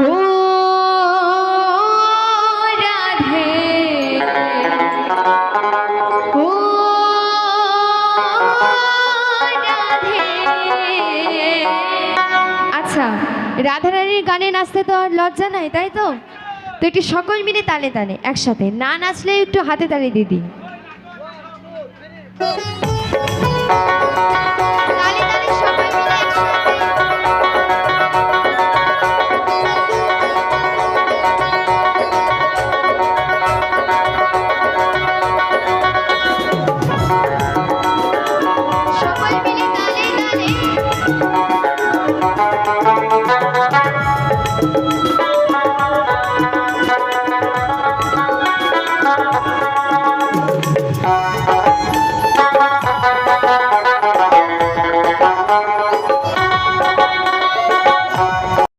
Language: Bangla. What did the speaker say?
আচ্ছা রাধারানীর গানে নাচতে তো আর লজ্জা নাই, তাই তো? তো একটু সকল মিলে তালে তালে, একসাথে। না নাচলে একটু হাতে তালে দিদি।